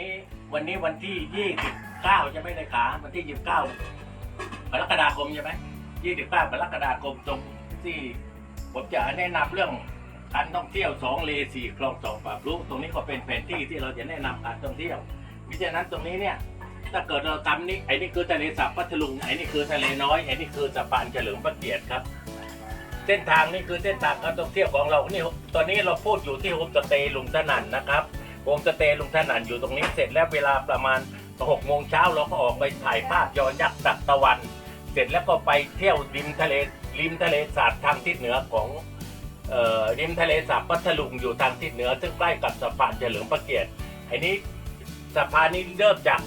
นี้วันนี้วันที่ยี่สิบเก้าใช่ไหมในขาวันที่ยี่สิบเก้ากรกฎาคมใช่ไหมยี่สิบเก้ากรกฎาคมตรงที่ผมจะแนะนำเรื่องการท่องเที่ยวสองเลสี่คลองสองปรับรู้ตรงนี้ก็เป็นแผนที่ที่เราจะแนะนำการท่องเที่ยวมิฉะนั้นตรงนี้เนี่ยถ้าเกิดเราทำนี่ไอ้นี่คือทะเลสาบพัทลุงไอ้นี่คือทะเลน้อยไอ้นี่คือสะพานเฉลิมพระเกียรติครับ เส้นทางนี่คือเส้นทางการท่องเที่ยวของเรานี่ตอนนี้เราพูดอยู่ที่โฮมสเตย์ลุงสนั่นนะครับ โฮมสเตย์ลุงสนั่นอยู่ตรงนี้เสร็จแล้วเวลาประมาณหกโมงเช้าเราก็ออกไปถ่ายภาพยอยักษ์ตักตะวัน เสร็จแล้วก็ไปเที่ยวริมทะเลริมทะเลสาบทางทิศเหนือของออริมทะเลสาบพัทลุงอยู่ทางทิศเหนือ ซึ่งใกล้กับสะพานเฉลิมพระเกียรติไอ้นี้สะพานนี้เริ่มจาก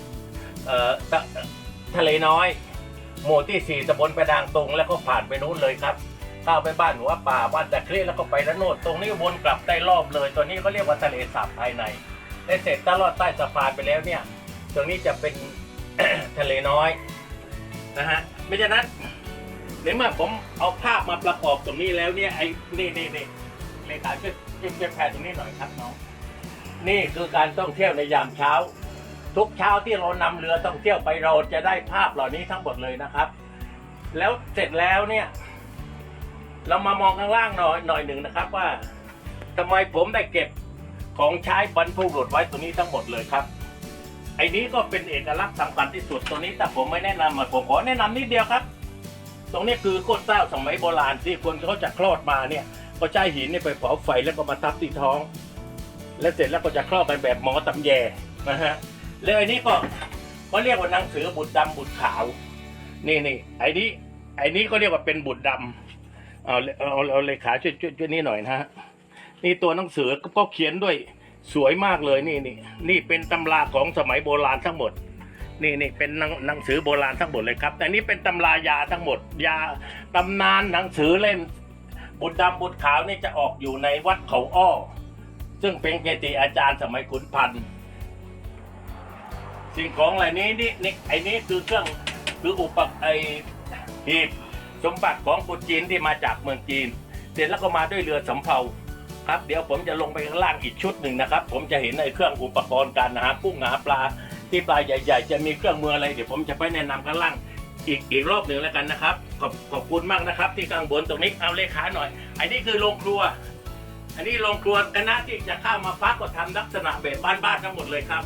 ทะเลน้อย หมู่ที่สี่ตำบลประดางตุงแล้วก็ผ่านไปนู้นเลยครับ เข้าไปบ้านหัวป่าบ้านตะเครียแล้วก็ไปละโนดตรงนี้วนกลับได้รอบเลย ตัวนี้เขาเรียกว่าทะเลสาบภายในได้เสร็จตลอดใต้สะพานไปแล้วเนี่ย ตรงนี้จะเป็นทะเลน้อยนะฮะไม่ฉะนั้นในเมื่อผมเอาภาพมาประกอบตรงนี้แล้วเนี่ยไอ้นี่นี่นี่เลขาช่วยช่วยแพรตรงนี้หน่อยครับน้องนี่คือการท่องเที่ยวในยามเช้า ทุกเช้าที่เรานำเรือท่องเที่ยวไปเราจะได้ภาพเหล่านี้ทั้งหมดเลยนะครับ แล้วเสร็จแล้วเนี่ย เรามามองข้างล่างหน่อยหน่อยหนึ่งนะครับว่าทำไมผมได้เก็บของใช้บรรพบุรุษไว้ตัวนี้ทั้งหมดเลยครับไอ้นี้ก็เป็นเอกลักษณ์สำคัญที่สุดตัวนี้แต่ผมไม่แนะนำผมขอแนะนำนิดเดียวครับ ตรงนี้คือโคตรเต้าสมัยโบราณที่คนเขาจะคลอดมาเนี่ยก็ใช้หินนี่ไปเผาไฟแล้วก็มาทับที่ท้อง แล้วเสร็จแล้วก็จะคลอดกันแบบหมอตำแยนะฮะแล้วไอ้นี้ก็เขาเรียกว่าหนังสือบุตรดำบุตรขาว นี่นี่ไอ้นี้ไอ้นี้ก็เรียกว่าเป็นบุตรดำ เอาเอาเอาเลขาช่วยช่วยช่วยนี่หน่อยนะฮะนี่ตัวหนังสือก็เขียนด้วยสวยมากเลยนี่นี่นี่เป็นตำราของสมัยโบราณทั้งหมด นี่นี่เป็นหนังหนังสือโบราณทั้งหมดเลยครับแต่นี่เป็นตำรายาทั้งหมด ยาตำนานหนังสือเล่มบุตรดำบุตรขาวนี่จะออกอยู่ในวัดเขาอ้อ ซึ่งเป็นเกจิอาจารย์สมัยขุนพันธ์สิ่งของเหล่านี้นี่นี่ไอ้นี่คือเครื่องคืออุปกรณ์ไอหีบ สมบัติของคนจีนที่มาจากเมืองจีน เสร็จแล้วก็มาด้วยเรือสำเภาครับ เดี๋ยวผมจะลงไปข้างล่างอีกชุดหนึ่งนะครับ ผมจะเห็นในเครื่องอุปกรณ์การหากุ้งหาปลา ที่ปลาใหญ่ ๆ จะมีเครื่องมืออะไรเดี๋ยวผมจะไปแนะนำข้างล่างอีกอีกรอบหนึ่งแล้วกันนะครับ ขอบขอบคุณมากนะครับ ที่ข้างบนตรงนี้เอาเลขาหน่อย อันนี้คือโรงครัว อันนี้โรงครัวคณะที่จะเข้ามาพักก็ทำลักษณะแบบบ้านๆทั้งหมดเลยครับ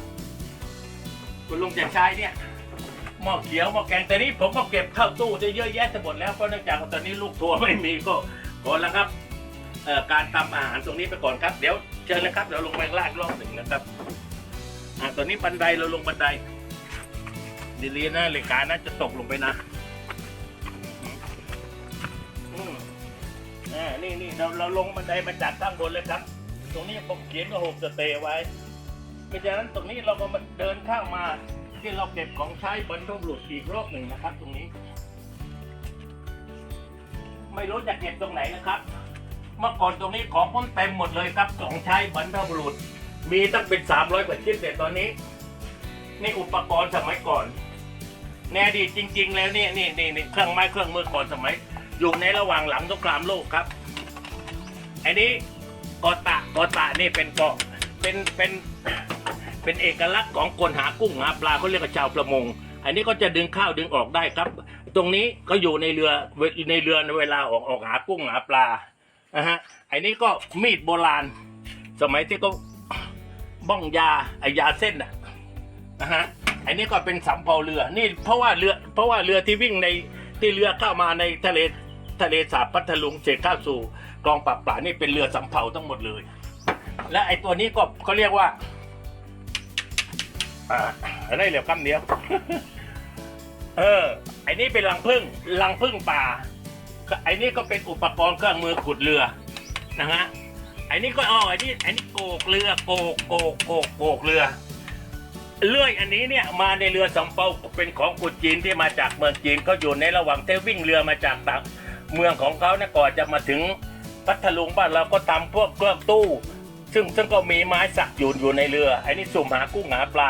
คุณลุงจะใช้เนี่ย หม้อเขียวหม้อแกงแต่นี้ผมก็เก็บเข้าตู้จะเยอะแยะจะหมดแล้วเพราะเนื่องจากตอนนี้ลูกทัวร์ไม่มีก็ขอนแล้วครับการทำอาหารตรงนี้ไปก่อนครับ เดี๋ยวเชิญนะครับเดี๋ยวลงไปข้างล่างรอบหนึ่งนะครับอ่าตอนนี้บันไดเราลงบันไดดีๆนะเลขานะจะตกลงไปนะอ่านี่นี่เราเราลงบันไดมาจากข้างบนเลยครับ ตรงนี้ผมเขียนก็โฮมสเตย์ไว้เพราะฉะนั้นตรงนี้เราก็มาเดินข้ามา ที่เราเก็บของใช้บรรทุกหลุดอีกรอบหนึ่งนะครับ ตรงนี้ ไม่รู้จะเก็บตรงไหนนะครับ เมื่อก่อนตรงนี้ของผมเต็มหมดเลยครับของใช้บรรทุกบุรุษมีตั้งเป็นสามร้อยกว่าชิ้นแต่ตอนนี้นี่อุปกรณ์สมัยก่อนแน่ดีจริง ๆ แล้วนี่นี่นี่นี่เครื่องไม้เครื่องมือก่อนสมัย อยู่ในระหว่างหลังสงครามโลกครับอันนี้กอตะกอตะนี่เป็นเกาะเป็นเป็น เป็นเอกลักษณ์ของคนหากุ้งหาปลาเขาเรียกว่าชาวประมง อันนี้ก็จะดึงข้าวดึงออกได้ครับ ตรงนี้ก็อยู่ในเรือในเรือในเวลาออกออกหากุ้งหาปลานะฮะอันนี้ก็มีดโบราณ สมัยที่เขาบ้องยาไอยาเส้นน่ะนะฮะอันนี้ก็เป็นสำเภาเรือนี่เพราะว่าเรือเพราะว่าเรือที่วิ่งในที่เรือเข้ามาในทะเลทะเลสาบพัทลุงเสร็จเข้าสู่กองปราบปรานี่เป็นเรือสำเภาทั้งหมดเลย และไอตัวนี้ก็เขาเรียกว่า อ่าได้เหลียวคำเดียว เออ ไอ้นี่เป็นรังพึ่งรังพึ่งป่า ไอ้นี่ก็เป็นอุปกรณ์เครื่องมือขุดเรือนะฮะ ไอ้นี่ก็อ๋อไอ้นี่ไอ้นี่โกกเรือโกกโกกโกกโกกเรือเลื่อยอันนี้เนี่ยมาในเรือสำเภาเป็นของกุดจีนที่มาจากเมืองจีนก็อยู่ในระหว่างเที่ยววิ่งเรือมาจากต่างเมืองของเขาเนี่ยก่อนจะมาถึงพัทลุงบ้านเราก็ทำพวกเครื่องตู้ ซึ่งซึ่งก็มีไม้สักอยู่อยู่ในเรือไอ้นี่สุ่มหากุ้งหาปลา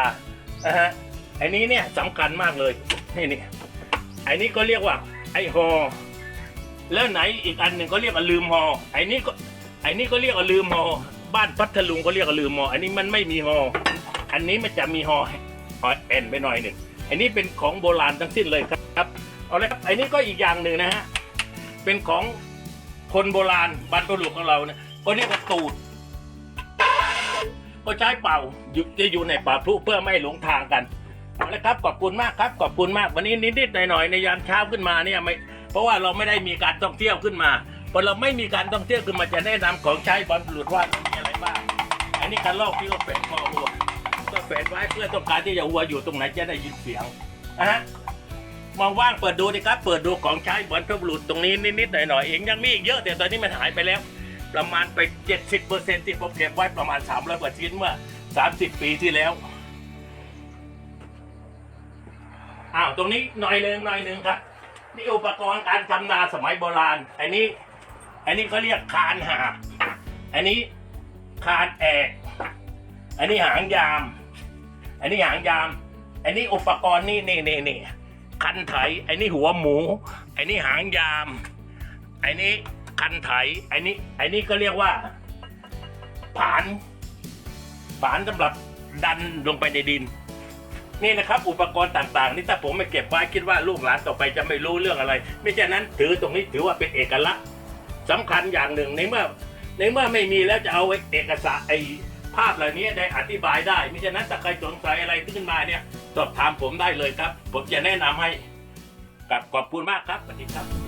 นะฮะไอ้นี้เนี่ยสำคัญมากเลยนี่นี่ไอ้นี้ก็เรียกว่า ไอ้ฮอแล้วไหนอีกอันหนึ่งก็เรียกว่าลืมฮอไอ้นี้ก็ไอ้นี้ก็เรียกว่าลืมฮอบ้านพัทลุงก็เรียกว่าลืมฮออันนี้มันไม่มีฮออันนี้มันจะมีหอยหอแอนไปหน่อยหนึ่งอันนี้เป็นของโบราณทั้งสิ้นเลยครับเอาเลยครับอันนี้ก็อีกอย่างหนึ่งนะฮะเป็นของคนโบราณบรรพบุรุษของเราเนี่ยก็เรียกว่าตูด ก็ใช้เป่าอยู่จะอยู่ในป่าพลุเพื่อไม่หลงทางกันเอาละครับขอบคุณมากครับขอบคุณมากวันนี้นิดๆหน่อยๆในยามเช้าขึ้นมาเนี่ยไม่เพราะว่าเราไม่ได้มีการท่องเที่ยวขึ้นมาพอเราไม่มีการท่องเที่ยวขึ้นมาจะแนะนำของใช้บรรพบุรุษว่ามีอะไรบ้างอันนี้การลอกที่เราแฝงคอวัวก็แฝงไว้เพื่อต้องการที่จะวัวอยู่ตรงไหนจะได้ยินเสียงนะฮะมองว่างเปิดดูดิครับ เปิดดูของใช้บรรพบุรุษตรงนี้นิดๆหน่อยๆเองยังมีอีกเยอะแต่ตอนนี้มันหายไปแล้ว ประมาณไป 70%ที่ผมเก็บไว้ประมาณ 300กว่าชิ้นเมื่อ 30 ปีที่แล้วอ้าวตรงนี้หน่อยหนึ่งหน่อยหนึ่งครับ นี่อุปกรณ์การทำนาสมัยโบราณ อันนี้ อันนี้เขาเรียกคานหาอันนี้คานแอกอันนี้หางยาม อันนี้หางยาม อันนี้อุปกรณ์นี่นี่นี่นี่คันไถอันนี้หัวหมู อันนี้หางยาม อันนี้ คันไถไอันนี้อันนี้ก็เรียกว่าผานผานสำหรับดันลงไปในดิน นี่นะครับ อุปกรณ์ต่างๆ นี่ถ้าผมไม่เก็บไว้คิดว่าลูกหลานต่อไปจะไม่รู้เรื่องอะไร ไม่ใช่นั้นถือตรงนี้ถือว่าเป็นเอกลักษณ์สำคัญอย่างหนึ่งในเมื่อ ในเมื่อไม่มีแล้วจะเอาไอ้เอกสารไอ้ภาพเหล่านี้ได้อธิบายได้ไม่ใช่นั้นถ้าใครสงสัยอะไรขึ้นมาเนี่ยสอบถามผมได้เลยครับ ผมจะแนะนำให้กับขอบคุณมากครับสวัสดีครับ